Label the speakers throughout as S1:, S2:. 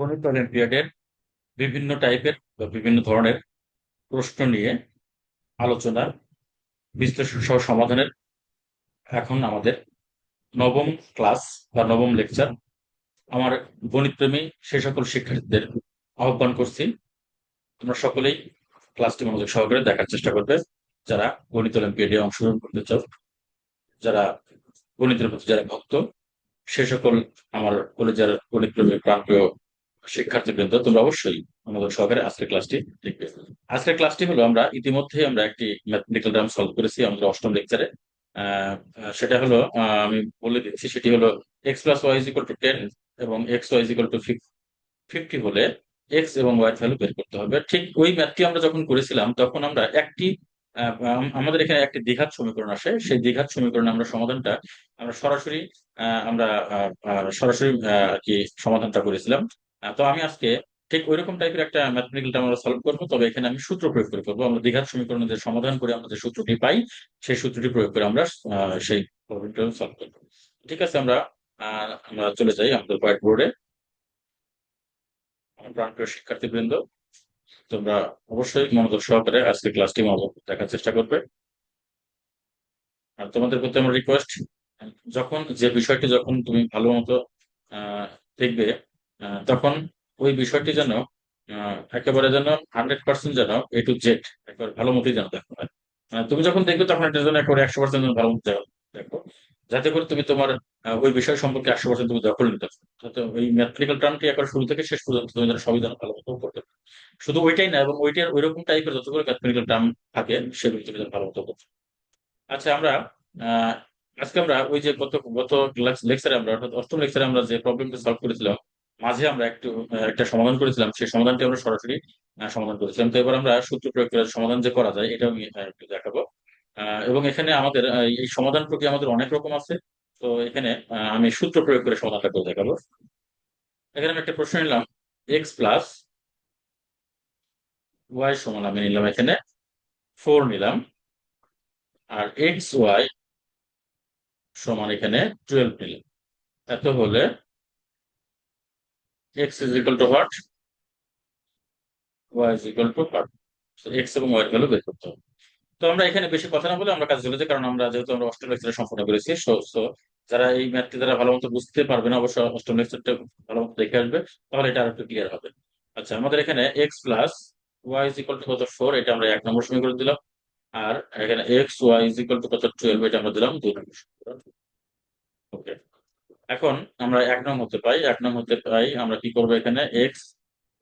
S1: গণিত অলিম্পিয়াডের বিভিন্ন টাইপের বা বিভিন্ন ধরনের প্রশ্ন নিয়ে আলোচনার বিশ্লেষণ সহ সমাধানের এখন আমাদের নবম ক্লাস বা নবম লেকচার। আমার গণিতপ্রেমী সে সকল শিক্ষার্থীদের আহ্বান করছি। তোমরা সকলেই ক্লাসটি মনোযোগ সহকারে দেখার চেষ্টা করবে, যারা গণিত অলিম্পিয়াডে অংশগ্রহণ করতে চাও, যারা গণিতের প্রতি যারা ভক্ত, সে সকল আমার কলেজের গণিতপ্রেমী প্রাণপ্রিয় শিক্ষার্থীবৃন্দ তোমরা অবশ্যই আমাদের সহকারে আজকের ক্লাসটি দেখবে। আজকের ক্লাসটি হলো আমরা ইতিমধ্যে আমরা একটি ম্যাথমেটিক্যাল ড্রাম সলভ করেছি আমাদের অষ্টম লেকচারে সেটা হলো আমি বলে দিচ্ছি, সেটি হলো x plus y is equal to ten এবং x y is equal to fifty হলে এক্স এবং ওয়াই ভ্যালু বের করতে হবে। ঠিক ওই ম্যাথটি আমরা যখন করেছিলাম, তখন আমরা একটি আমাদের এখানে একটি দ্বিঘাত সমীকরণ আসে। সেই দ্বিঘাত সমীকরণ আমরা সমাধানটা, আমরা সরাসরি আমরা সরাসরি কি সমাধানটা করেছিলাম। তো আমি আজকে ঠিক ওই রকম টাইপের একটা ম্যাথমেটিক্যালটা আমরা সলভ করব। তবে এখানে আমি সূত্র প্রয়োগ করে করব। আমরা দীঘার দ্বিঘাত সমীকরণের সমাধান করে আমরা যে সূত্রটি পাই, সেই সূত্রটি প্রয়োগ করে আমরা সেই প্রবলেমটা সলভ করব। ঠিক আছে, আমরা আমরা চলে যাই আমাদের হোয়াইট বোর্ডে প্রাণপ্রিয় শিক্ষার্থীবৃন্দ, তোমরা অবশ্যই মনোযোগ সহকারে আজকে ক্লাসটি দেখার চেষ্টা করবে। আর তোমাদের প্রতি আমার রিকোয়েস্ট যখন, যে বিষয়টি যখন তুমি ভালো মতো দেখবে তখন ওই বিষয়টি যেন একেবারে যেন হান্ড্রেড পার্সেন্ট যেন এ টু জেড একবার ভালো মতোই যেন দেখো। তুমি যখন দেখবে তখন এটা যেন একেবারে একশো পার্সেন্ট যেন ভালো মতো দেখো। যাতে করে তুমি তোমার ওই বিষয় সম্পর্কে একশো পার্সেন্ট তুমি দখল নিতে যাতে ওই ম্যাথমেটিক্যাল টার্মটি একবার শুরু থেকে শেষ পর্যন্ত তুমি যেন সবই যেন ভালো মতো করতে পারো। শুধু ওইটাই না, এবং ওইটার ওই রকম টাইপের যতগুলো ম্যাথমেটিক্যাল টার্ম থাকে, সেগুলো তুমি যেন ভালো মতো করতে আচ্ছা আমরা আজকে আমরা ওই যে গত গত লেকচারে আমরা, অর্থাৎ অষ্টম লেকচারে আমরা যে প্রবলেমটা সলভ করেছিলাম মাঝে আমরা একটু একটা সমাধান করেছিলাম, সেই সমাধানটি আমরা সরাসরি সমাধান করেছিলাম। তো এবার আমরা সূত্র প্রয়োগ করে সমাধান যে করা যায় এটা আমি একটু দেখাবো। এবং এখানে আমাদের এই সমাধান প্রক্রিয়া আমাদের অনেক রকম আছে। তো এখানে আমি সূত্র প্রয়োগ করে সমাধানটা করে দেখাবো। এখানে আমি একটা প্রশ্ন নিলাম এক্স প্লাস ওয়াই সমান আমি নিলাম এখানে ফোর নিলাম, আর এক্স ওয়াই সমান এখানে টুয়েলভ নিলাম। এত হলে x is equal to what y is equal to what x এবং ওয়াই ভ্যালু বের করতে হবে। তো আমরা এখানে বেশি কথা না বলে আমরা কাজে চলে যাই কারণ আমরা যেহেতু আমরা অষ্টম লেকচারে সম্পূর্ণ করেছি যারা এই ম্যাথটি যারা ভালো মতো বুঝতে পারবে না অবশ্যই অষ্টম লেকচারটা ভালো মতো দেখে আসবে, তাহলে এটা আরেকটু ক্লিয়ার হবে। আচ্ছা আমাদের এখানে x plus y is equal to কত? ফোর এটা আমরা এক নম্বর সমীকরণ দিলাম। আর এখানে x y is equal to কত? টুয়েলভ এটা আমরা দিলাম দুই নম্বর সমীকরণ। ওকে এখন আমরা এক নং হতে পাই, এক নং হতে পাই, আমরা কি করব এখানে? এক্স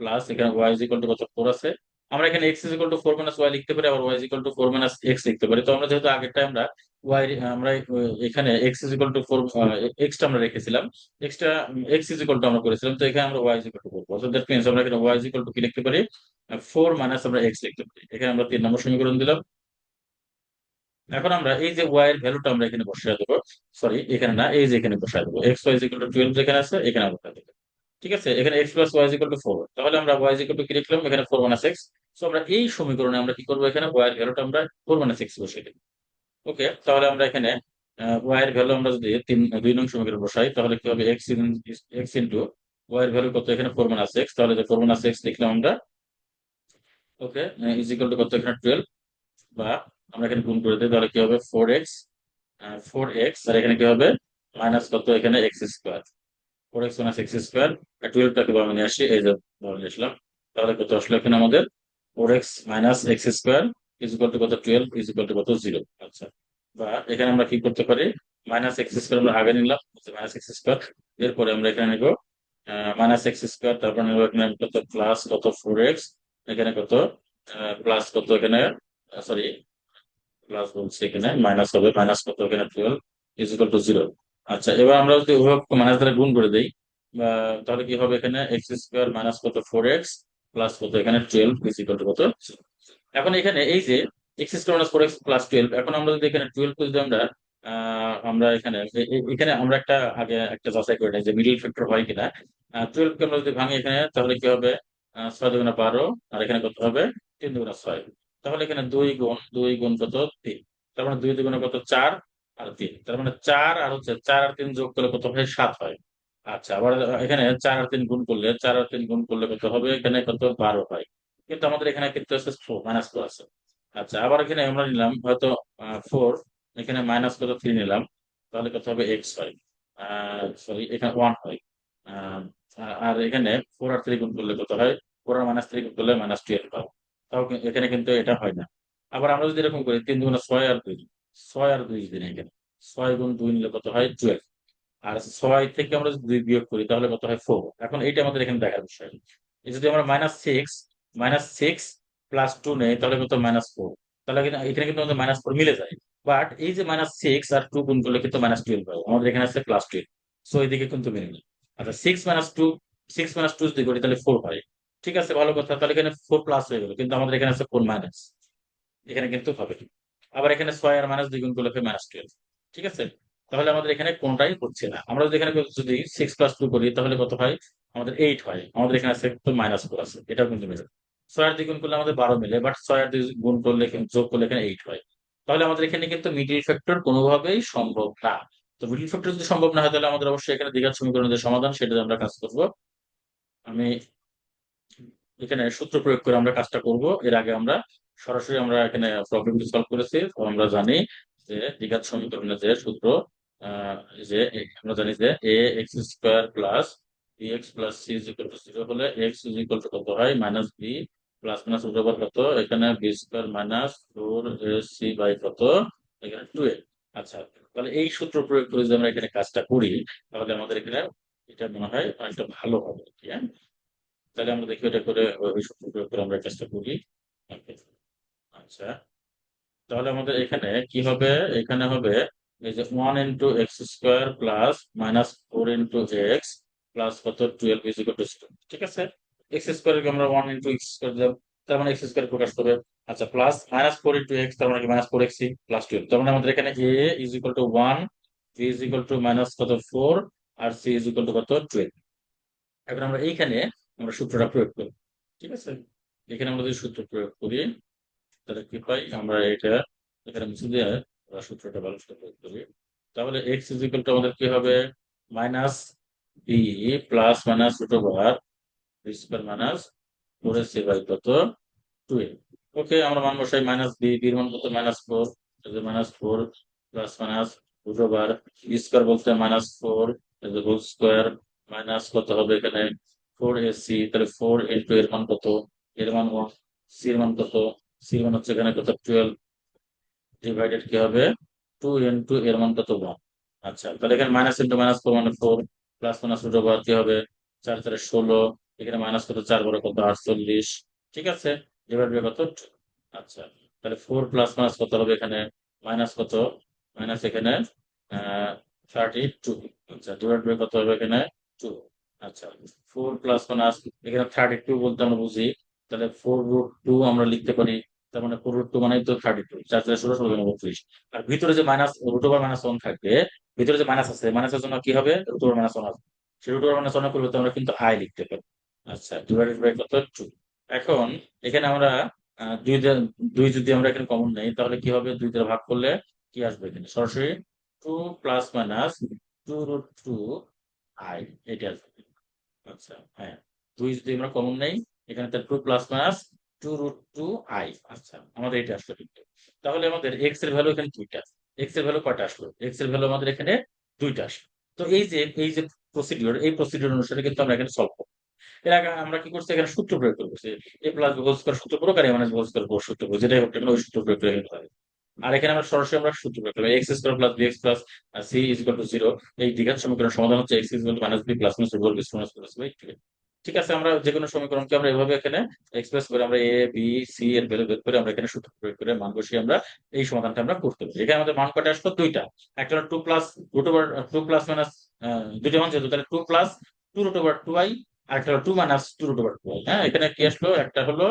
S1: প্লাস এখানে ওয়াই ইজ ইকুয়াল টু কত? ফোর আছে। আমরা এখানে x is equal to four minus y লিখতে পারি, আবার y is equal to four minus x লিখতে পারি। তো আমরা যেহেতু আগেরটা আমরা ওয়াই আমরা এখানে X is equal to four extra আমরা রেখেছিলাম। এক্সটা এক্স ইজ ইকুয়াল টু আমরা করেছিলাম, তো এখানে আমরা ওয়াই ইজ ইকুয়াল টু করব সো দ্যাট মিনস আমরা এখানে ওয়াই ইজ ইকুয়াল টু কি লিখতে পারি? ফোর মাইনাস আমরা এক্স লিখতে পারি। এখানে আমরা তিন নম্বর সমীকরণ দিলাম। এখন আমরা এই যে ওয়াই এর ভ্যালুটা আমরা এখানে বসিয়ে দেবো সরি এখানে না, এই যে এখানে বসিয়ে দেবো x y equal to twelve যেখানে আছে, এখানে আমরা দেবো, ঠিক আছে? এখানে x plus y equal to four তাহলে আমরা ওয়াই ইকুয়াল টু কি লিখলাম? এখানে ফোর মাইনাস এক্স সো আমরা এই সমীকরণে আমরা কি করব এখানে? ওয়াই এর ভ্যালুটা আমরা ফোর মাইনাস এক্স বসিয়ে দেবো ওকে তাহলে আমরা এখানে ওয়াই এর ভ্যালু আমরা যদি তিন, দুই নং সমীকরণ বসাই, তাহলে কি হবে? X in x into y এর ভ্যালু কত? এখানে ফোর মাইনাস এক্স তাহলে যে ফোর মাইনাস এক্স লিখলাম আমরা ওকে ইজ ইকুয়াল টু কত? এখানে টুয়েলভ বা আমরা এখানে গুণ করে দিই, তাহলে কি হবে? ফোর এক্স ফোর এক্স আর এখানে কি হবে? মাইনাস কত? এখানে x square four x minus x square আর টুয়েলভটাকে আমি নিয়ে আসি, এই যে ধরে নিয়েছিলাম তাহলে কত আসলো এখানে আমাদের? Four x minus x square is equal to কত? টুয়েলভ ইজ ইকুয়াল টু কত? জিরো আচ্ছা বা এখানে আমরা কি করতে পারি? মাইনাস এক্স স্কোয়ার আমরা আগে নিলাম মাইনাস এক্স স্কোয়ার এরপরে আমরা এখানে নেব মাইনাস এক্স স্কোয়ার তারপর নেব এখানে কত? প্লাস কত? ফোর এক্স এখানে কত? প্লাস কত এখানে? সরি প্লাস বলছি এখানে মাইনাস হবে মাইনাস কত এখানে twelve is equal to zero আচ্ছা এবার আমরা যদি উভয় মাইনাস দ্বারা গুণ করে দিই তাহলে কি হবে এখানে এক্স স্কোয়ার মাইনাস কত? ফোর এক্স প্লাস কত? এখানে টুয়েলভ ইজ ইকুয়াল টু কত? এখন এখানে এই যে x square minus four x plus twelve এখন আমরা যদি এখানে টুয়েলভ যদি আমরা আমরা এখানে এখানে আমরা একটা আগে একটা যাচাই করে নিই যে মিডিল ফ্যাক্টর হয় কিনা। টুয়েলভ কে আমরা যদি ভাঙি এখানে, তাহলে কি হবে? ছয় দুগুণা বারো, আর এখানে কত হবে? তিন দুগুণা ছয়। তাহলে এখানে দুই গুণ দুই গুণ কত? তিন। তার মানে দুই দুগুণে কত? চার আর তিন। তার মানে চার আর হচ্ছে চার আর তিন যোগ করলে কত হয়? সাত হয়। আচ্ছা আবার এখানে চার আর তিন গুণ করলে, চার আর তিন গুণ করলে কত হবে? এখানে কত? বারো হয়। কিন্তু আমাদের এখানে কিন্তু আছে মাইনাস ফোর আছে। আচ্ছা আবার এখানে আমরা নিলাম হয়তো ফোর এখানে মাইনাস কত? থ্রি নিলাম। তাহলে কত হবে? এক্স হয়। সরি এখানে ওয়ান হয়। আর এখানে ফোর আর থ্রি গুণ করলে কত হয়? ফোর আর মাইনাস থ্রি গুণ করলে মাইনাস টুয়েলভ হয় এখানে কিন্তু এটা হয় না। আবার আমরা যদি এরকম করি, তিন দুগুণে ছয় আর দুই, ছয় আর দুই যদি নেই এখানে, ছয় গুণ দুই নিলে কত হয়? টুয়েলভ আর ছয় থেকে আমরা যদি দুই বিয়োগ করি, তাহলে কত হয়? ফোর এখন এইটা আমাদের এখানে দেখার বিষয়। যদি আমরা minus six minus six plus two নেই, তাহলে কত? মাইনাস ফোর তাহলে কিন্তু এখানে কিন্তু আমাদের মাইনাস ফোর মিলে যায়। বাট এই যে মাইনাস সিক্স আর টু গুণ করলে কিন্তু মাইনাস টুয়েলভ হয়। আমাদের এখানে আছে প্লাস টুয়েলভ সো এইদিকে কিন্তু মিলে আচ্ছা six minus two six minus two যদি করি, তাহলে ফোর হয়। ঠিক আছে, ভালো কথা। তাহলে এখানে ফোর প্লাস হয়ে গেল, কিন্তু আমাদের এখানে আছে ফোর মাইনাস এখানে কিন্তু হবে। আবার এখানে ছয় আর মাইনাস দুই গুণ করলে মাইনাস টুয়েলভ ঠিক আছে? তাহলে আমাদের এখানে কোনটাই হচ্ছে না। আমরা যদি এখানে যদি সিক্স প্লাস টু করি, তাহলে কত হয়? আমাদের এইট হয়। আমাদের এখানে আছে মাইনাস ফোর আছে। এটাও কিন্তু মিলে ছয় আর দুই গুণ করলে আমাদের বারো মিলে বাট ছয় আর দুই গুণ করলে যোগ করলে এখানে এইট হয়। তাহলে আমাদের এখানে কিন্তু মিডিল ফ্যাক্টর কোনোভাবেই সম্ভব না। তো মিডিল ফ্যাক্টর যদি সম্ভব না হয়, তাহলে আমাদের অবশ্যই এখানে দ্বিঘাত সমীকরণের যে সমাধান সেটা আমরা কাজ করব। আমি এখানে সূত্র প্রয়োগ করে আমরা কাজটা করব। এর আগে আমরা সরাসরি আমরা এখানে প্রবলেমটি সলভ করেছি। আমরা জানি যে দ্বিঘাত সমীকরণের যে সূত্র যে আমরা জানি যে a x square plus x plus c is equal to zero হলে এক্স ইজ ইকুয়াল টু কত হয়? Minus b plus minus root over কত? এখানে b square minus four c by কত? এখানে টু এ আচ্ছা তাহলে এই সূত্র প্রয়োগ করে যদি আমরা এখানে কাজটা করি, তাহলে আমাদের এখানে এটা মনে হয় অনেকটা ভালো হবে। হ্যাঁ? তাহলে আমরা দেখি এটা করে, ওই সূত্র করে আমরা কাজটা করি। আচ্ছা। তাহলে আমাদের এখানে কি হবে? এখানে হবে এই যে one into x square plus minus four into x plus কত? টুয়েলভ ইজ ইকুয়াল টু ঠিক আছে? এক্স স্কোয়ারকে আমরা ওয়ান ইন্টু এক্স স্কোয়ার দিলাম তার মানে এক্স স্কোয়ার প্রকাশ করবে। আচ্ছা plus minus four into x তার মানে minus four x plus twelve তার মানে আমাদের এখানে a is equal to one b is equal to minus কত? ফোর আর সি ইজ ইকুয়াল টু কত? টুয়েলভ এখন আমরা এইখানে আমরা সূত্রটা প্রয়োগ করি। ঠিক আছে? এখানে আমরা যদি সূত্র প্রয়োগ করি, তাহলে কি পাই? আমরা এটা এখানে মুছে দিয়ে আমরা সূত্রটা ভালো প্রয়োগ করি। তাহলে এক্স টু আমাদের কি হবে? Minus b plus minus root over b square minus four s c by কত? টু ওকে আমরা মান বসাই মাইনাস বি বির মান কত? Minus four minus four plus minus root over b square বলতে minus four whole square minus কত হবে এখানে? ফোর এসি তাহলে ফোর ইন্টু এর মান কত? এর মান ওয়ান সি এর মান কত? সি মান হচ্ছে এখানে কত? টুয়েলভ। ডিভাইডেড কি হবে? টু ইন্টু এর মান কত? ওয়ান। আচ্ছা তাহলে এখানে মাইনাস ইন্টু মাইনাস ফোর মানে four, plus minus root over কি হবে? চার চারে ষোলো। এখানে মাইনাস কত? চার বড় কত? আটচল্লিশ। ঠিক আছে? ডিভাইড বাই কত। আচ্ছা তাহলে ফোর প্লাস মাইনাস কত হবে এখানে? মাইনাস কত? মাইনাস এখানে থার্টি টু। আচ্ছা ডিভাইড বাই কত হবে এখানে? টু। আচ্ছা ফোর প্লাস মাইনাস এখানে থার্টি টু বলতে আমরা বুঝি, তাহলে ফোর রুট টু আমরা লিখতে পারি, তার মানে ফোর রুট টু মানে তো থার্টি টু চার চার ষোলো ষোলো, বত্রিশ। আর ভিতরে যে minus root over minus one থাকবে, ভিতরে যে মাইনাস আছে মাইনাসের জন্য কি হবে? রুট ওভার মাইনাস ওয়ান আসবে সেই রুট ওভার মাইনাস ওয়ান করলে আমরা কিন্তু আই লিখতে পারি। আচ্ছা ডিভাইডেড বাই কত? টু এখন এখানে আমরা দুই দুই যদি আমরা এখানে কমন নেই, তাহলে কি হবে? দুই দ্বারা ভাগ করলে কি আসবে এখানে? সরাসরি two plus minus two root two i এটা আসবে। আচ্ছা হ্যাঁ। দুই যদি আমরা তার আচ্ছা তাহলে আমাদের এক্সের ভ্যালু এখানে দুইটা। এক্সের ভ্যালু আসলো? এক্সের ভ্যালু আমাদের এখানে দুইটা আসলো। তো এই যে এই যে প্রসিডিওর এই অনুসারে কিন্তু আমরা এখানে সলভ করব। এর আগে আমরা কি করছি? এখানে সূত্র প্রয়োগ করব এ প্লাস সূত্র প্রয়োগ আর এ সূত্র প্রয়োগ যেটাই ওই সূত্র প্রয়োগ করে। আর এখানে আমরা সরাসরি আমরা সূত্র প্রয়োগ করব X square plus X plus C is to zero এই দ্বিঘাত সমীকরণের সমাধান হচ্ছে X is to minus B plus minus root B minus plus by ঠিক আছে, আমরা যে কোনো সমীকরণকে আমরা এভাবে এখানে এক্সপ্রেস করে আমরা এ বি সি এর ভ্যালু বের করে আমরা এখানে সূত্র প্রয়োগ করে মান বসিয়ে আমরা এই সমাধানটা আমরা করতে পারি। এখানে আমাদের মান কটা আসলো? দুইটা। একটা হলো two plus root over two plus minus দুইটা মান যেহেতু, তাহলে two plus two root over two I আর একটা হলো two minus two root over two I হ্যাঁ এখানে কি আসলো? একটা হলো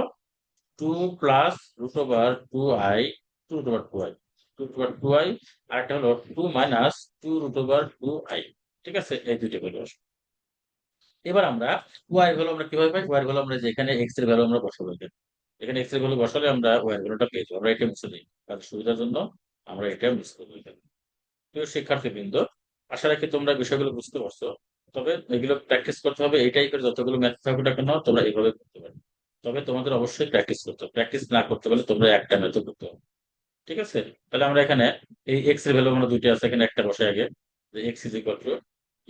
S1: two plus root over two I two over two I two over two I আর একটা হলো two minus two root over two I ঠিক আছে? এই দুইটা আসলো। এবার আমরা ওয়াই ভ্যালু আমরা কীভাবে পাই? ওয়াই ভ্যালু আমরা যেখানে এক্সের ভ্যালু আমরা বসাবো এখানে। এক্সের ভ্যালু বসালে আমরা ওয়াই ভ্যালুটা পেয়ে আমরা এটা মুছে দিই। কারণ সুবিধার জন্য আমরা এটা মিস করব এখানে। প্রিয় শিক্ষার্থী বৃন্দ আশা রাখি তোমরা বিষয়গুলো বুঝতে পারছ। তবে এগুলো প্র্যাকটিস করতে হবে। এই টাইপের যতগুলো ম্যাথ থাকবে না কেন, তোমরা এইভাবে করতে পারবে। তবে তোমাদের অবশ্যই প্র্যাকটিস করতে হবে। প্র্যাকটিস না করতে পারলে তোমরা একটা ম্যাথও করতে হবে ঠিক আছে? তাহলে আমরা এখানে এই এক্সের ভ্যালু আমরা দুইটা আছে, এখানে একটা বসে আগে, যে X is equal to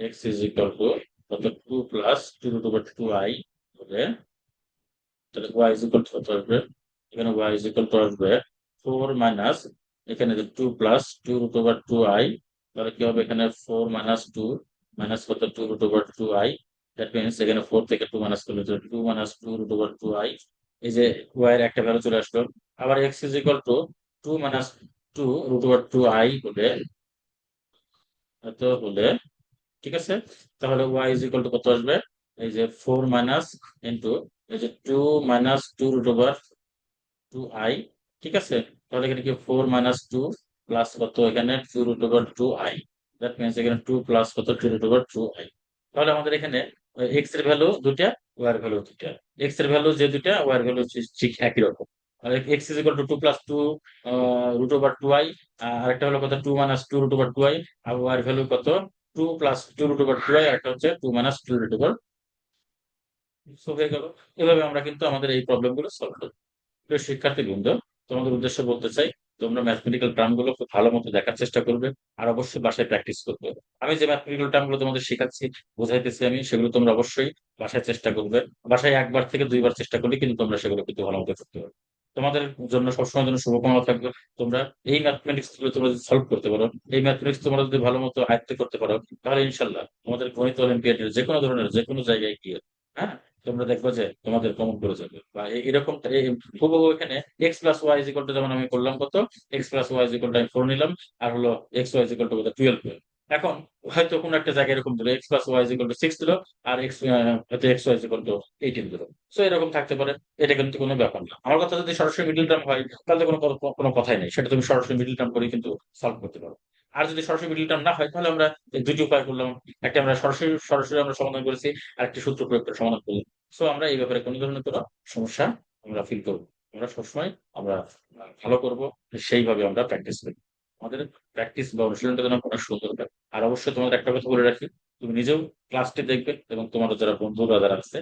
S1: X is equal to কত? Two plus two root over two I হবে। তাহলে ওয়াই ইজ ইকুয়াল টু কত আসবে? এখানে ওয়াই ইজ ইকুয়াল টু আসবে ফোর মাইনাস এখানে যে two plus two root over two I তাহলে কি হবে এখানে? ফোর মাইনাস টু মাইনাস কত? Two root over two I that means এখানে ফোর থেকে টু মাইনাস করলে two minus two root over two I এই যে ওয়াই এর একটা ভ্যালু চলে আসলো। আবার X is equal to two minus two root over two I হলে, এত হলে, ঠিক আছে? তাহলে ওয়াই ইজ ইকুয়াল টু কত আসবে? এই যে ফোর মাইনাস ইন্টু এই যে two minus two root over two I ঠিক আছে? তাহলে এখানে কি ফোর মাইনাস টু প্লাস কত? এখানে two root over two I that means এখানে টু প্লাস কত? Two root over two I তাহলে আমাদের এখানে এক্সের ভ্যালু দুটা ওয়াই এর ভ্যালু দুইটা। এক্সের ভ্যালু যে দুটা ওয়াই এর ভ্যালু ঠিক একই রকম। X is equal to two plus two root over two I আর একটা হলো কত two minus two root over two I R Y value কত two plus two root over two I একটা হচ্ছে two minus two root over হয়ে গেল। এভাবে আমরা কিন্তু আমাদের এই প্রবলেমগুলো সলভ করব। প্রিয় শিক্ষার্থী বৃন্দ, তোমাদের উদ্দেশ্য বলতে চাই, তোমরা ম্যাথমেটিক্যাল টার্মগুলো খুব ভালো মতো দেখার চেষ্টা করবে, আর অবশ্যই বাসায় প্র্যাকটিস করবে। আমি যে ম্যাথমেটিক্যাল টার্মগুলো তোমাদের শেখাচ্ছি, বোঝাইতেছি আমি, সেগুলো তোমরা অবশ্যই বাসায় চেষ্টা করবে। বাসায় একবার থেকে দুইবার চেষ্টা করলে কিন্তু তোমরা সেগুলো কিন্তু ভালো মতো করতে পারবে। তোমাদের জন্য সবসময় জন্য শুভকামনা থাকবে। তোমরা এই ম্যাথমেটিক্সগুলো তোমরা যদি সলভ করতে পারো, এই ম্যাথমেটিক্স তোমরা যদি ভালো মতো আয়ত্ত করতে পারো, তাহলে ইনশাল্লাহ তোমাদের গণিত অলিম্পিয়াডের যে কোনো ধরনের, যে কোনো জায়গায় গিয়ে হ্যাঁ তোমরা দেখব যে তোমাদের কমন করে যাবে। বা এরকম হুবহু এখানে এক্স প্লাস ওয়াই ইজিকল যেমন আমি করলাম কত? এক্স প্লাস ওয়াই ইজিকল আমি ফোর নিলাম, আর হলো এক্স ওয়াই ইজিকল টুয়েলভ এখন হয়তো কোনো একটা জায়গায় এরকম দিল X plus Y to six দিল, আর এক্স হয়তো X Y is equal to eighteen দিল। সো এরকম থাকতে পারে, এটা কিন্তু কোনো ব্যাপার না। আমার কথা যদি সরাসরি মিডিল টার্ম হয়, তাহলে কোনো কোনো কথাই নেই। সেটা তুমি সরাসরি মিডিল টার্ম করে কিন্তু সলভ করতে পারো। আর যদি সরাসরি মিডিল টার্ম না হয়, তাহলে আমরা দুটি উপায় করলাম, একটা আমরা সরাসরি সরাসরি আমরা সমাধান করেছি, আর একটি সূত্র প্রয়োগ করে সমাধান করলাম। সো আমরা এই ব্যাপারে কোনো ধরনের কোনো সমস্যা আমরা ফিল করব আমরা সবসময় আমরা ভালো করব, সেইভাবে আমরা প্র্যাকটিস করি। আমাদের প্র্যাকটিস বা অনুশীলনটা যেন অনেক সুন্দর হয়। আর অবশ্যই তোমাদের একটা কথা বলে রাখি, তুমি নিজেও ক্লাসটি দেখবে এবং তোমার যারা বন্ধুরা যারা আছে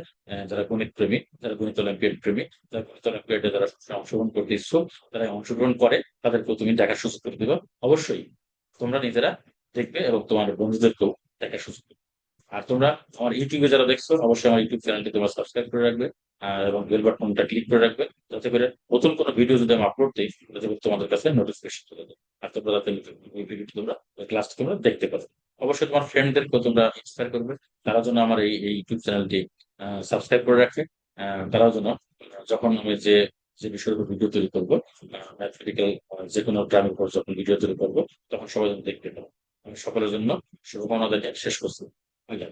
S1: যারা গণিত প্রেমী যারা গণিত অলিম্পিয়াড প্রেমী, যারা গণিত অলিম্পিয়াডে যারা অংশগ্রহণ করতে ইচ্ছুক, তারা অংশগ্রহণ করে, তাদেরকেও তুমি দেখার সুযোগ করে দিবে। অবশ্যই তোমরা নিজেরা দেখবে এবং তোমার বন্ধুদেরকেও দেখার সুযোগ দেবে আর তোমরা আমার ইউটিউবে যারা দেখছ, অবশ্যই আমার ইউটিউব চ্যানেলটি তোমরা সাবস্ক্রাইব করে রাখবে এবং বেল বাটনটা ক্লিক করে রাখবে, যাতে করে নতুন কোনো ভিডিও যদি আমি আপলোড দিই যাতে তোমাদের কাছে নোটিফিকেশন চলে যায়। তোমরা তোমরা তোমরা দেখতে পারো অবশ্যই তোমার ফ্রেন্ডদেরকেও তোমরা ইন্সপায়ার করবে। তারা যেন আমার এই ইউটিউব চ্যানেলটি সাবস্ক্রাইব করে রাখে। তারাও যেন, যখন আমি যে যে বিষয়ের উপর ভিডিও তৈরি করব ম্যাথমেটিক্যাল যে কোনো গ্রামের উপর যখন ভিডিও তৈরি করব, তখন সবাই যেন দেখতে পাবো আমি সকলের জন্য শুভকামনা শেষ করছি। আল্লাহ।